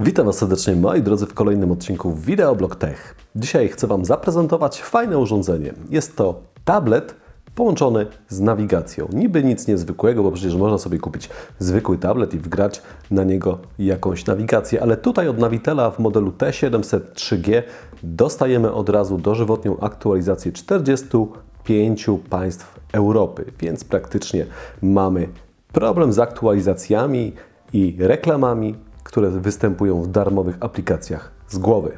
Witam Was serdecznie moi drodzy w kolejnym odcinku Videoblog Tech. Dzisiaj chcę Wam zaprezentować fajne urządzenie. Jest to tablet połączony z nawigacją. Niby nic niezwykłego, bo przecież można sobie kupić zwykły tablet i wgrać na niego jakąś nawigację, ale tutaj od Navitela w modelu T703G dostajemy od razu dożywotnią aktualizację 45 państw Europy, więc praktycznie mamy problem z aktualizacjami i reklamami, które występują w darmowych aplikacjach z głowy.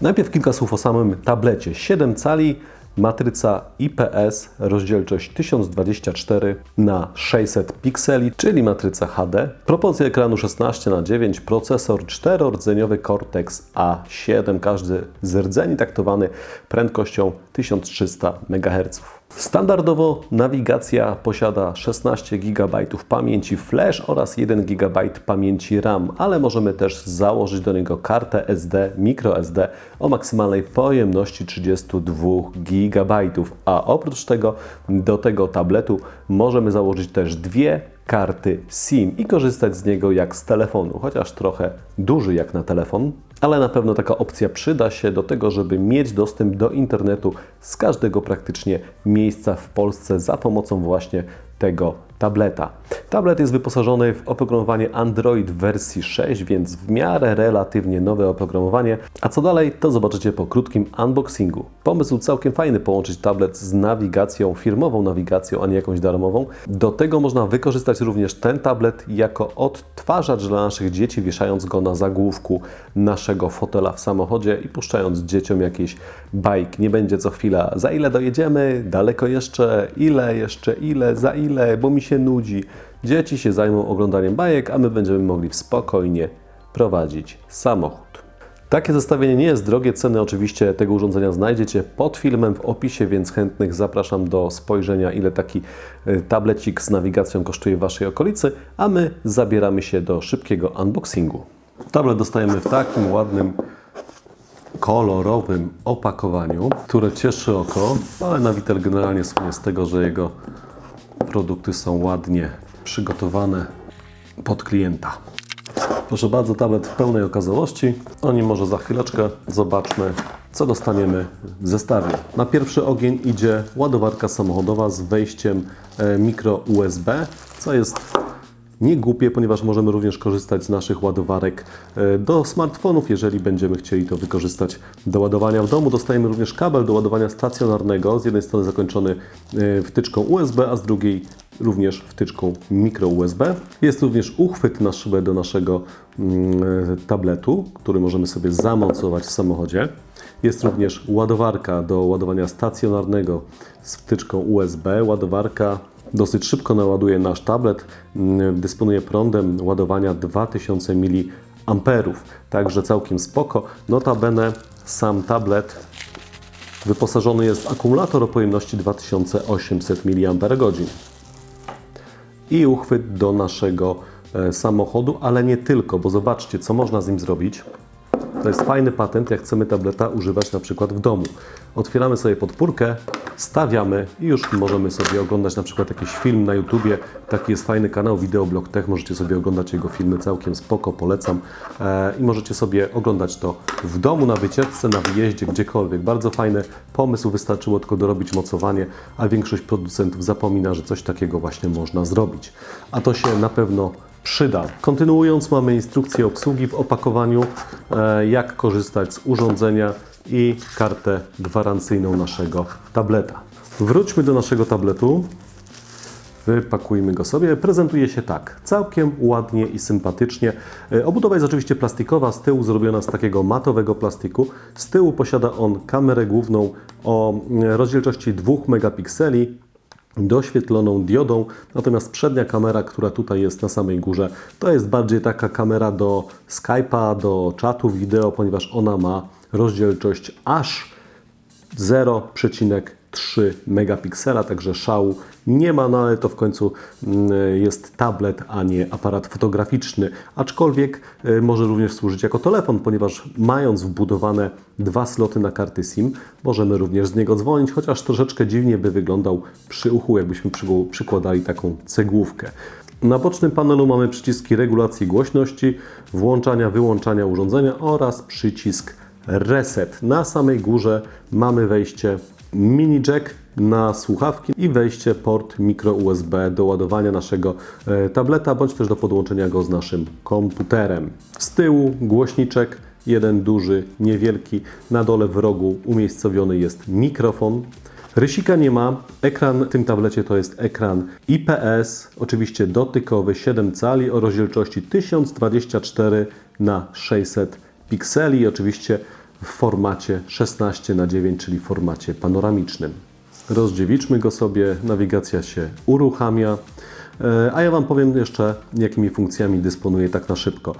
Najpierw kilka słów o samym tablecie. 7 cali, matryca IPS, rozdzielczość 1024 na 600 pikseli, czyli matryca HD. Proporcja ekranu 16 na 9 procesor 4-rdzeniowy Cortex A7, każdy z rdzeni taktowany prędkością 1300 MHz. Standardowo nawigacja posiada 16 GB pamięci flash oraz 1 GB pamięci RAM, ale możemy też założyć do niego kartę SD, microSD o maksymalnej pojemności 32 GB. A oprócz tego do tego tabletu możemy założyć też dwie karty SIM i korzystać z niego jak z telefonu, chociaż trochę duży jak na telefon, ale na pewno taka opcja przyda się do tego, żeby mieć dostęp do internetu z każdego praktycznie miejsca w Polsce za pomocą właśnie tego tableta. Tablet jest wyposażony w oprogramowanie Android wersji 6, więc w miarę relatywnie nowe oprogramowanie. A co dalej, to zobaczycie po krótkim unboxingu. Pomysł całkiem fajny połączyć tablet z nawigacją, firmową nawigacją, a nie jakąś darmową. Do tego można wykorzystać również ten tablet jako odtwarzacz dla naszych dzieci, wieszając go na zagłówku naszego fotela w samochodzie i puszczając dzieciom jakieś bajki. Nie będzie co chwila, za ile dojedziemy, daleko jeszcze, ile jeszcze, ile, za ile, bo mi się nudzi. Dzieci się zajmą oglądaniem bajek, a my będziemy mogli spokojnie prowadzić samochód. Takie zestawienie nie jest drogie, ceny oczywiście tego urządzenia znajdziecie pod filmem w opisie, więc chętnych zapraszam do spojrzenia, ile taki y, tablecik z nawigacją kosztuje w Waszej okolicy, a my zabieramy się do szybkiego unboxingu. Tablet dostajemy w takim ładnym, kolorowym opakowaniu, które cieszy oko, ale Navitel generalnie słynie z tego, że jego produkty są ładnie przygotowane pod klienta. Proszę bardzo, tablet w pełnej okazałości. O nim może za chwileczkę zobaczmy, co dostaniemy w zestawie. Na pierwszy ogień idzie ładowarka samochodowa z wejściem e, mikro USB, co jest nie głupie, ponieważ możemy również korzystać z naszych ładowarek e, do smartfonów, jeżeli będziemy chcieli to wykorzystać do ładowania w domu. Dostajemy również kabel do ładowania stacjonarnego, z jednej strony zakończony e, wtyczką USB, a z drugiej również wtyczką mikro USB. Jest również uchwyt na szybę do naszego mm, e, tabletu, który możemy sobie zamocować w samochodzie. Jest również ładowarka do ładowania stacjonarnego z wtyczką USB. Ładowarka dosyć szybko naładuje nasz tablet. Mm, Dysponuje prądem ładowania 2000 mA, także całkiem spoko. Notabene sam tablet wyposażony jest w akumulator o pojemności 2800 mAh i uchwyt do naszego e, samochodu, ale nie tylko, bo zobaczcie, co można z nim zrobić. To jest fajny patent, jak chcemy tableta używać na przykład w domu. Otwieramy sobie podpórkę, stawiamy i już możemy sobie oglądać na przykład jakiś film na YouTubie. Taki jest fajny kanał Videoblog Tech, możecie sobie oglądać jego filmy całkiem spoko, polecam. E, I możecie sobie oglądać to w domu, na wycieczce, na wyjeździe, gdziekolwiek. Bardzo fajny pomysł, wystarczyło tylko dorobić mocowanie, a większość producentów zapomina, że coś takiego właśnie można zrobić. A to się na pewno przyda. Kontynuując, mamy instrukcję obsługi w opakowaniu, e, jak korzystać z urządzenia i kartę gwarancyjną naszego tableta. Wróćmy do naszego tabletu. Wypakujmy go sobie. Prezentuje się tak, całkiem ładnie i sympatycznie. E, Obudowa jest oczywiście plastikowa, z tyłu zrobiona z takiego matowego plastiku. Z tyłu posiada on kamerę główną o e, rozdzielczości 2 megapikseli, doświetloną diodą, natomiast przednia kamera, która tutaj jest na samej górze, to jest bardziej taka kamera do Skype'a, do czatu wideo, ponieważ ona ma rozdzielczość aż 0,3 megapiksela, także szału nie ma, no ale to w końcu mm, jest tablet, a nie aparat fotograficzny. Aczkolwiek y, może również służyć jako telefon, ponieważ mając wbudowane dwa sloty na karty SIM, możemy również z niego dzwonić, chociaż troszeczkę dziwnie by wyglądał przy uchu, jakbyśmy przykładali taką cegłówkę. Na bocznym panelu mamy przyciski regulacji głośności, włączania, wyłączania urządzenia oraz przycisk reset. Na samej górze mamy wejście mini jack na słuchawki i wejście port micro USB do ładowania naszego e, tableta bądź też do podłączenia go z naszym komputerem. Z tyłu głośniczek, jeden duży, niewielki. Na dole w rogu umiejscowiony jest mikrofon. Rysika nie ma. Ekran w tym tablecie to jest ekran IPS, oczywiście dotykowy, 7 cali o rozdzielczości 1024 na 600 pikseli, oczywiście w formacie 16 na 9, czyli formacie panoramicznym. Rozdziewiczmy go sobie, nawigacja się uruchamia, E, a ja Wam powiem jeszcze, jakimi funkcjami dysponuje tak na szybko.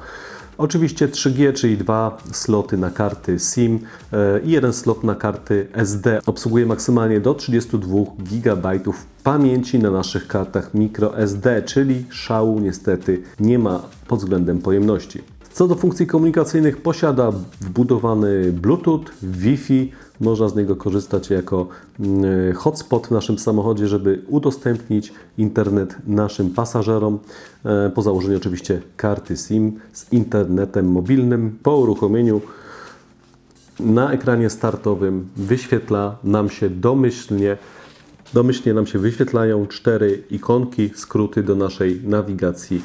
Oczywiście 3G, czyli dwa sloty na karty SIM e, i jeden slot na karty SD. Obsługuje maksymalnie do 32 GB pamięci na naszych kartach microSD, czyli szału niestety nie ma pod względem pojemności. Co do funkcji komunikacyjnych, posiada wbudowany Bluetooth, Wi-Fi. Można z niego korzystać jako mm, hotspot w naszym samochodzie, żeby udostępnić internet naszym pasażerom. E, Po założeniu oczywiście karty SIM z internetem mobilnym. Po uruchomieniu na ekranie startowym wyświetla nam się domyślnie Domyślnie nam się wyświetlają cztery ikonki, skróty do naszej nawigacji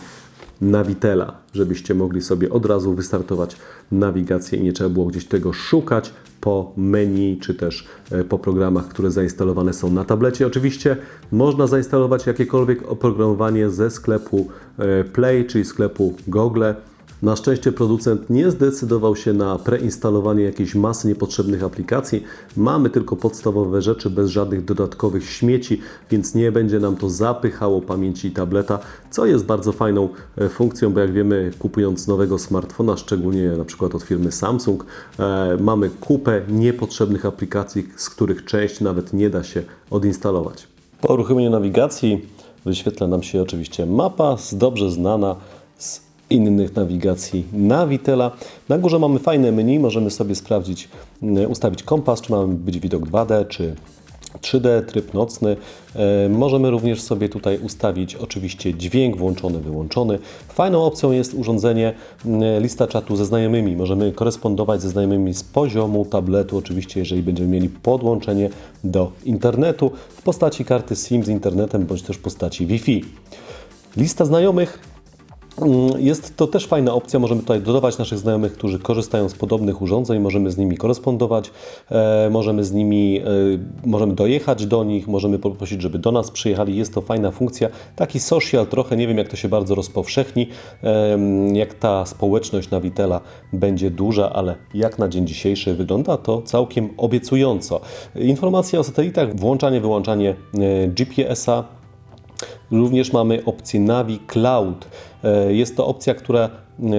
Navitela, żebyście mogli sobie od razu wystartować nawigację i nie trzeba było gdzieś tego szukać po menu czy też e, po programach, które zainstalowane są na tablecie. Oczywiście można zainstalować jakiekolwiek oprogramowanie ze sklepu e, Play, czyli sklepu Google. Na szczęście producent nie zdecydował się na preinstalowanie jakiejś masy niepotrzebnych aplikacji. Mamy tylko podstawowe rzeczy bez żadnych dodatkowych śmieci, więc nie będzie nam to zapychało pamięci tableta, co jest bardzo fajną e, funkcją, bo jak wiemy, kupując nowego smartfona, szczególnie na przykład od firmy Samsung, e, mamy kupę niepotrzebnych aplikacji, z których część nawet nie da się odinstalować. Po uruchomieniu nawigacji wyświetla nam się oczywiście mapa dobrze znana z innych nawigacji Navitela. Na górze mamy fajne menu, możemy sobie sprawdzić, mm, ustawić kompas, czy mamy być widok 2D, czy 3D, tryb nocny. E, Możemy również sobie tutaj ustawić oczywiście dźwięk włączony, wyłączony. Fajną opcją jest urządzenie mm, lista czatu ze znajomymi. Możemy korespondować ze znajomymi z poziomu tabletu, oczywiście jeżeli będziemy mieli podłączenie do internetu w postaci karty SIM z internetem bądź też w postaci Wi-Fi. Lista znajomych Jest to też fajna opcja. Możemy tutaj dodawać naszych znajomych, którzy korzystają z podobnych urządzeń, możemy z nimi korespondować, e, możemy z nimi, e, możemy dojechać do nich, możemy poprosić, żeby do nas przyjechali. Jest to fajna funkcja. Taki social trochę, nie wiem jak to się bardzo rozpowszechni, jak ta społeczność Navitela będzie duża, ale jak na dzień dzisiejszy wygląda to całkiem obiecująco. Informacja o satelitach, włączanie, wyłączanie e, GPS-a, Również mamy opcję Navi Cloud. E, Jest to opcja, która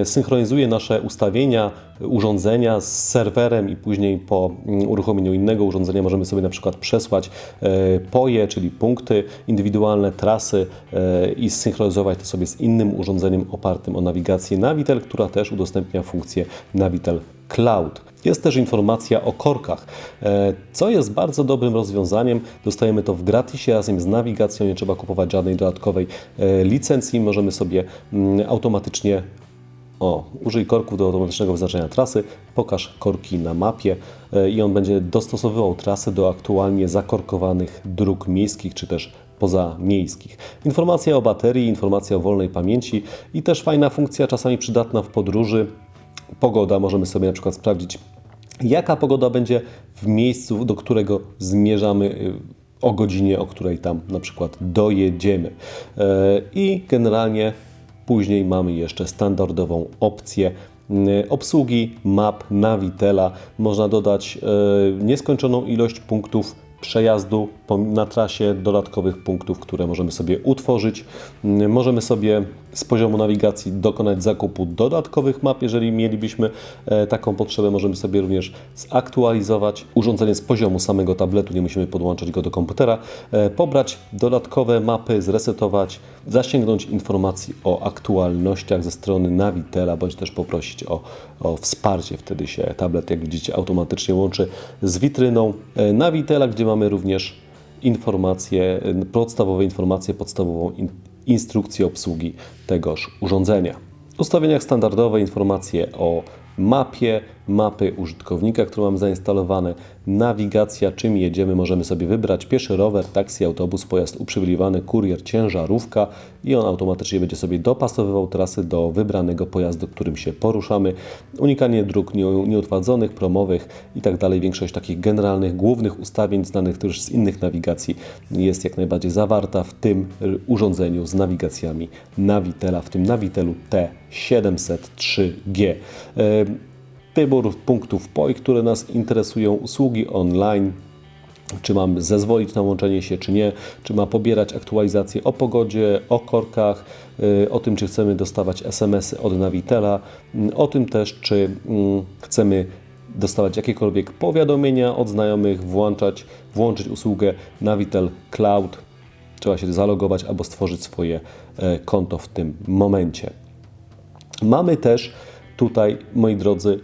synchronizuje nasze ustawienia, urządzenia z serwerem i później po mm, uruchomieniu innego urządzenia możemy sobie na przykład przesłać e, poje, czyli punkty indywidualne, trasy e, i synchronizować to sobie z innym urządzeniem opartym o nawigację Navitel, która też udostępnia funkcję Navitel Cloud. Jest też informacja o korkach, e, co jest bardzo dobrym rozwiązaniem. Dostajemy to w gratisie razem z nawigacją, nie trzeba kupować żadnej dodatkowej licencji. Możemy sobie mm, automatycznie o, użyj korków do automatycznego wyznaczenia trasy, pokaż korki na mapie e, i on będzie dostosowywał trasy do aktualnie zakorkowanych dróg miejskich czy też pozamiejskich. Informacja o baterii, informacja o wolnej pamięci i też fajna funkcja, czasami przydatna w podróży. Pogoda, możemy sobie na przykład sprawdzić, jaka pogoda będzie w miejscu, do którego zmierzamy y, o godzinie, o której tam na przykład dojedziemy. E, I generalnie później mamy jeszcze standardową opcję y, obsługi map Navitela. Można dodać e, nieskończoną ilość punktów przejazdu na trasie, dodatkowych punktów, które możemy sobie utworzyć. Y, Możemy sobie z poziomu nawigacji dokonać zakupu dodatkowych map. Jeżeli mielibyśmy e, taką potrzebę, możemy sobie również zaktualizować urządzenie z poziomu samego tabletu, nie musimy podłączać go do komputera, e, pobrać dodatkowe mapy, zresetować, zasięgnąć informacji o aktualnościach ze strony Navitela, bądź też poprosić o, o wsparcie. Wtedy się tablet, jak widzicie, automatycznie łączy z witryną e, Navitela, gdzie mamy również informacje, podstawowe informacje, podstawową instrukcję obsługi tegoż urządzenia. W ustawieniach standardowe informacje o mapie, mapy użytkownika, które mamy zainstalowane, nawigacja, czym jedziemy, możemy sobie wybrać pieszy, rower, taksi, autobus, pojazd uprzywilejowany, kurier, ciężarówka i on automatycznie będzie sobie dopasowywał trasy do wybranego pojazdu, którym się poruszamy. Unikanie dróg nie- nieutwardzonych, promowych i tak dalej. Większość takich generalnych, głównych ustawień znanych też z innych nawigacji jest jak najbardziej zawarta w tym y, urządzeniu z nawigacjami Navitela, w tym Navitelu T703G. Wybór punktów POI, które nas interesują, usługi online, czy mam zezwolić na łączenie się, czy nie, czy ma pobierać aktualizacje o pogodzie, o korkach, y, o tym, czy chcemy dostawać SMS-y od Navitela, y, o tym też, czy y, chcemy dostawać jakiekolwiek powiadomienia od znajomych, włączać, włączyć usługę Navitel Cloud. Trzeba się zalogować albo stworzyć swoje e, konto w tym momencie. Mamy też tutaj, moi drodzy,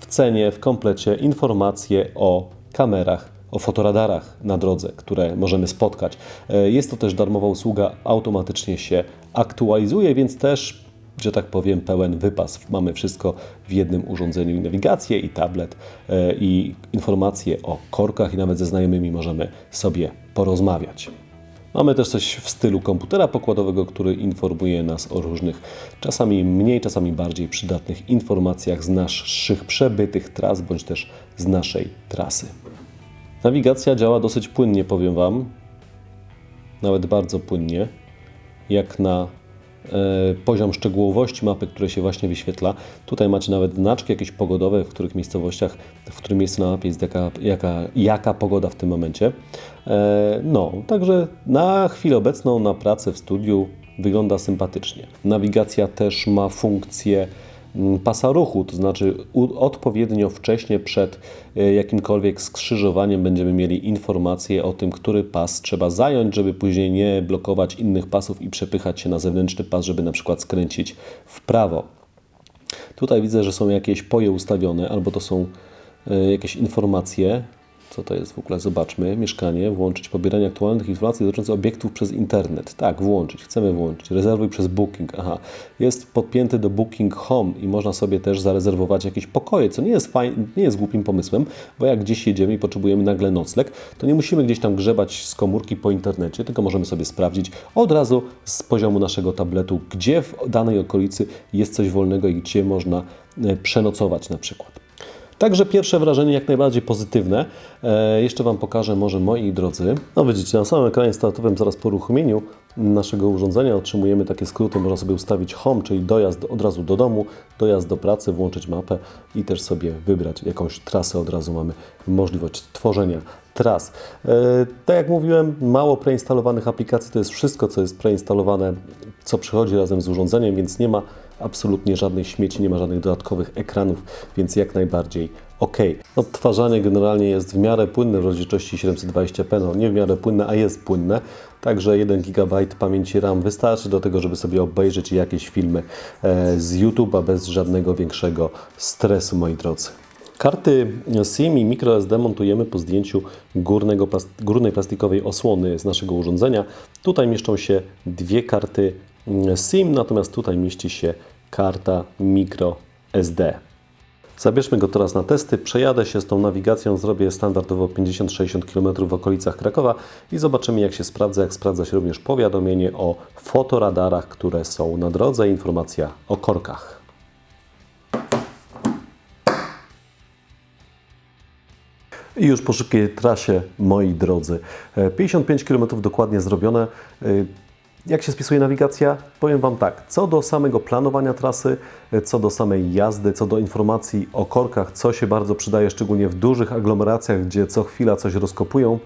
w cenie, w komplecie informacje o kamerach, o fotoradarach na drodze, które możemy spotkać. E, Jest to też darmowa usługa, automatycznie się aktualizuje, więc też, że tak powiem, pełen wypas. Mamy wszystko w jednym urządzeniu i nawigację, i tablet, e, i informacje o korkach, i nawet ze znajomymi możemy sobie porozmawiać. Mamy też coś w stylu komputera pokładowego, który informuje nas o różnych, czasami mniej, czasami bardziej przydatnych informacjach z naszych przebytych tras, bądź też z naszej trasy. Nawigacja działa dosyć płynnie, powiem Wam. Nawet bardzo płynnie. Jak na e, poziom szczegółowości mapy, które się właśnie wyświetla. Tutaj macie nawet znaczki jakieś pogodowe, w których miejscowościach, w którym miejscu na mapie jest jaka, jaka, jaka pogoda w tym momencie. E, no, także na chwilę obecną na pracę w studiu wygląda sympatycznie. Nawigacja też ma funkcję mm, pasa ruchu, to znaczy odpowiednio wcześnie przed e, jakimkolwiek skrzyżowaniem będziemy mieli informację o tym, który pas trzeba zająć, żeby później nie blokować innych pasów i przepychać się na zewnętrzny pas, żeby na przykład skręcić w prawo. Tutaj widzę, że są jakieś poje ustawione, albo to są e, jakieś informacje. Co to jest w ogóle? Zobaczmy. Mieszkanie, włączyć pobieranie aktualnych informacji dotyczących obiektów przez internet. Tak, włączyć. Chcemy włączyć. Rezerwuj przez Booking. Aha. Jest podpięty do Booking Home i można sobie też zarezerwować jakieś pokoje, co nie jest, fajn, nie jest głupim pomysłem, bo jak gdzieś jedziemy i potrzebujemy nagle nocleg, to nie musimy gdzieś tam grzebać z komórki po internecie, tylko możemy sobie sprawdzić od razu z poziomu naszego tabletu, gdzie w danej okolicy jest coś wolnego i gdzie można e, przenocować na przykład. Także pierwsze wrażenie jak najbardziej pozytywne. E, jeszcze Wam pokażę może moi drodzy. No widzicie, na samym ekranie startowym zaraz po uruchomieniu naszego urządzenia otrzymujemy takie skróty. Można sobie ustawić home, czyli dojazd od razu do domu, dojazd do pracy, włączyć mapę i też sobie wybrać jakąś trasę. Od razu mamy możliwość tworzenia tras. E, tak jak mówiłem, mało preinstalowanych aplikacji to jest wszystko, co jest preinstalowane, co przychodzi razem z urządzeniem, więc nie ma absolutnie żadnych śmieci, nie ma żadnych dodatkowych ekranów, więc jak najbardziej ok. Odtwarzanie generalnie jest w miarę płynne w rozdzielczości 720p, no nie w miarę płynne, a jest płynne, także 1 GB pamięci RAM wystarczy do tego, żeby sobie obejrzeć jakieś filmy e, z YouTube'a bez żadnego większego stresu, moi drodzy. Karty SIM i microSD montujemy po zdjęciu górnego, górnej plastikowej osłony z naszego urządzenia. Tutaj mieszczą się dwie karty SIM, natomiast tutaj mieści się karta microSD. Zabierzmy go teraz na testy. Przejadę się z tą nawigacją, zrobię standardowo 50-60 km w okolicach Krakowa i zobaczymy jak się sprawdza, jak sprawdza się również powiadomienie o fotoradarach, które są na drodze, informacja o korkach. I już po szybkiej trasie, moi drodzy. E, 55 km dokładnie zrobione. Jak się spisuje nawigacja? Powiem Wam tak, co do samego planowania trasy, co do samej jazdy, co do informacji o korkach, co się bardzo przydaje, szczególnie w dużych aglomeracjach, gdzie co chwila coś rozkopują,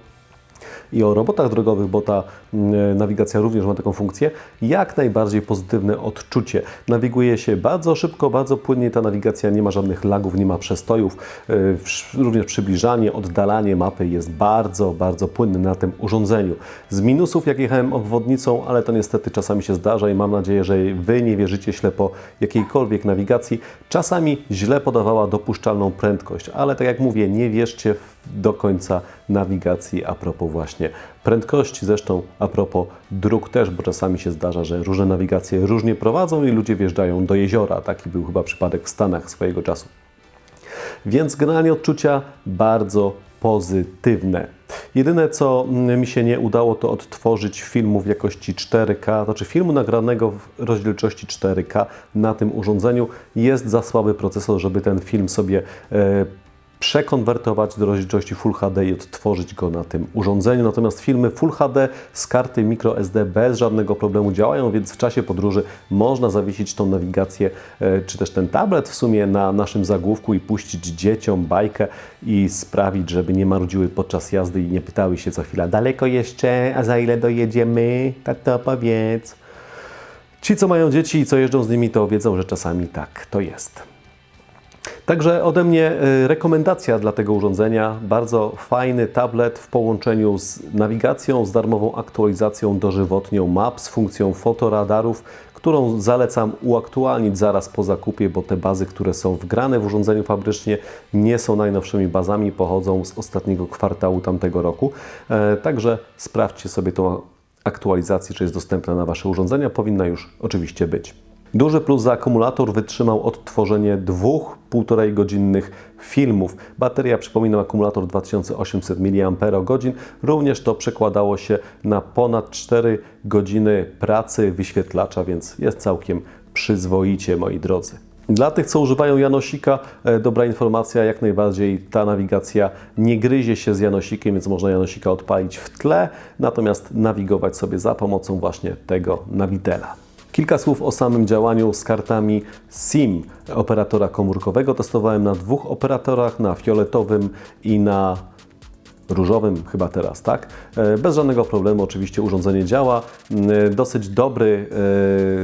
i o robotach drogowych, bo ta mm, nawigacja również ma taką funkcję, jak najbardziej pozytywne odczucie. Nawiguje się bardzo szybko, bardzo płynnie, ta nawigacja nie ma żadnych lagów, nie ma przestojów. Wsz- Również przybliżanie, oddalanie mapy jest bardzo, bardzo płynne na tym urządzeniu. Z minusów, jak jechałem obwodnicą, ale to niestety czasami się zdarza i mam nadzieję, że Wy nie wierzycie ślepo jakiejkolwiek nawigacji. Czasami źle podawała dopuszczalną prędkość, ale tak jak mówię, nie wierzcie do końca nawigacji a propos właśnie prędkości. Zresztą a propos dróg też, bo czasami się zdarza, że różne nawigacje różnie prowadzą i ludzie wjeżdżają do jeziora. Taki był chyba przypadek w Stanach swojego czasu. Więc generalnie odczucia bardzo pozytywne. Jedyne, co mi się nie udało, to odtworzyć filmu w jakości 4K, znaczy filmu nagranego w rozdzielczości 4K na tym urządzeniu. Jest za słaby procesor, żeby ten film sobie e, przekonwertować do rozdzielczości Full HD i odtworzyć go na tym urządzeniu. Natomiast filmy Full HD z karty microSD bez żadnego problemu działają, więc w czasie podróży można zawiesić tą nawigację, e, czy też ten tablet w sumie na naszym zagłówku i puścić dzieciom bajkę i sprawić, żeby nie marudziły podczas jazdy i nie pytały się co chwila, daleko jeszcze, a za ile dojedziemy, tato powiedz. Ci, co mają dzieci i co jeżdżą z nimi, to wiedzą, że czasami tak to jest. Także ode mnie y, rekomendacja dla tego urządzenia. Bardzo fajny tablet w połączeniu z nawigacją, z darmową aktualizacją dożywotnią map, z funkcją fotoradarów, którą zalecam uaktualnić zaraz po zakupie, bo te bazy, które są wgrane w urządzeniu fabrycznie, nie są najnowszymi bazami, pochodzą z ostatniego kwartału tamtego roku. E, Także sprawdźcie sobie tą aktualizację, czy jest dostępna na Wasze urządzenia. Powinna już oczywiście być. Duży plus za akumulator wytrzymał odtworzenie dwóch 1,5 godzinnych filmów. Bateria, przypominam, akumulator 2800 mAh. Również to przekładało się na ponad 4 godziny pracy wyświetlacza, więc jest całkiem przyzwoicie, moi drodzy. Dla tych, co używają Janosika, e, dobra informacja, jak najbardziej ta nawigacja nie gryzie się z Janosikiem, więc można Janosika odpalić w tle, natomiast nawigować sobie za pomocą właśnie tego nawitela. Kilka słów o samym działaniu z kartami SIM operatora komórkowego. Testowałem na dwóch operatorach, na fioletowym i na różowym chyba teraz, tak? E, Bez żadnego problemu oczywiście urządzenie działa. Mm, Dosyć dobry,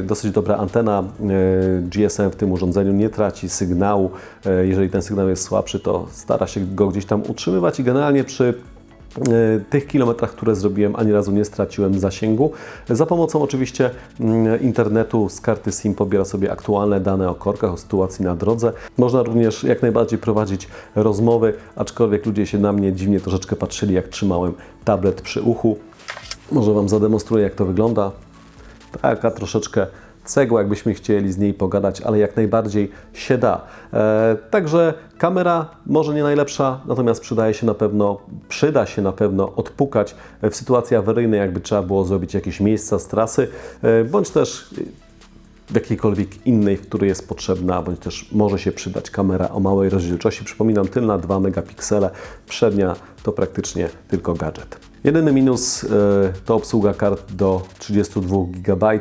e, dosyć dobra antena e, GSM w tym urządzeniu nie traci sygnału. E, Jeżeli ten sygnał jest słabszy, to stara się go gdzieś tam utrzymywać i generalnie przy e, tych kilometrach, które zrobiłem, ani razu nie straciłem zasięgu. Za pomocą oczywiście mm, internetu z karty SIM pobiera sobie aktualne dane o korkach, o sytuacji na drodze. Można również jak najbardziej prowadzić rozmowy, aczkolwiek ludzie się na mnie dziwnie troszeczkę patrzyli, jak trzymałem tablet przy uchu. Może Wam zademonstruję, jak to wygląda. Taka troszeczkę cegła, jakbyśmy chcieli z niej pogadać, ale jak najbardziej się da. E, także kamera może nie najlepsza, natomiast przydaje się na pewno, przyda się na pewno odpukać w sytuacji awaryjnej, jakby trzeba było zrobić jakieś miejsca z trasy, e, bądź też w jakiejkolwiek innej, w której jest potrzebna, bądź też może się przydać kamera o małej rozdzielczości. Przypominam, tylna 2 megapiksele, przednia to praktycznie tylko gadżet. Jedyny minus e, to obsługa kart do 32 GB,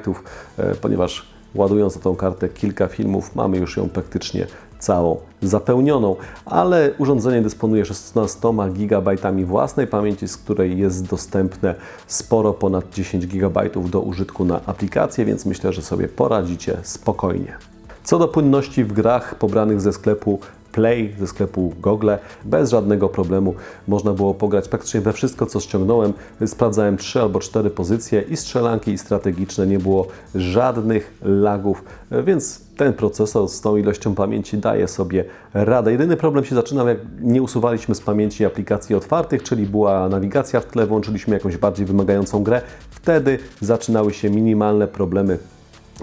e, ponieważ ładując na tą kartę kilka filmów, mamy już ją praktycznie całą zapełnioną, ale urządzenie dysponuje 16 GB własnej pamięci, z której jest dostępne sporo ponad 10 GB do użytku na aplikację, więc myślę, że sobie poradzicie spokojnie. Co do płynności w grach pobranych ze sklepu Play, ze sklepu Google, bez żadnego problemu można było pograć praktycznie we wszystko, co ściągnąłem. Sprawdzałem 3 albo 4 pozycje i strzelanki, i strategiczne, nie było żadnych lagów, więc ten procesor z tą ilością pamięci daje sobie radę. Jedyny problem się zaczynał, jak nie usuwaliśmy z pamięci aplikacji otwartych, czyli była nawigacja w tle, włączyliśmy jakąś bardziej wymagającą grę. Wtedy zaczynały się minimalne problemy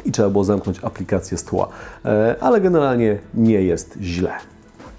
i trzeba było zamknąć aplikację z tła. E, Ale generalnie nie jest źle.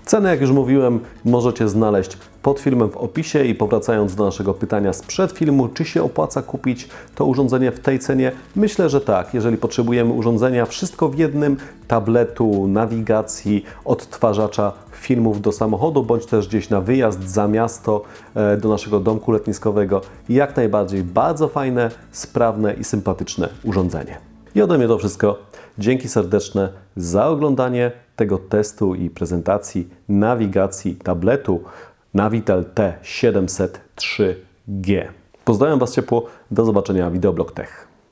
Cenę, jak już mówiłem, możecie znaleźć pod filmem w opisie i powracając do naszego pytania sprzed filmu, czy się opłaca kupić to urządzenie w tej cenie? Myślę, że tak. Jeżeli potrzebujemy urządzenia wszystko w jednym, tabletu, nawigacji, odtwarzacza filmów do samochodu, bądź też gdzieś na wyjazd za miasto, e, do naszego domku letniskowego, jak najbardziej bardzo fajne, sprawne i sympatyczne urządzenie. I ode mnie to wszystko. Dzięki serdeczne za oglądanie tego testu i prezentacji nawigacji tabletu Navitel T703G. Pozdrawiam Was ciepło, do zobaczenia w Videoblog Tech.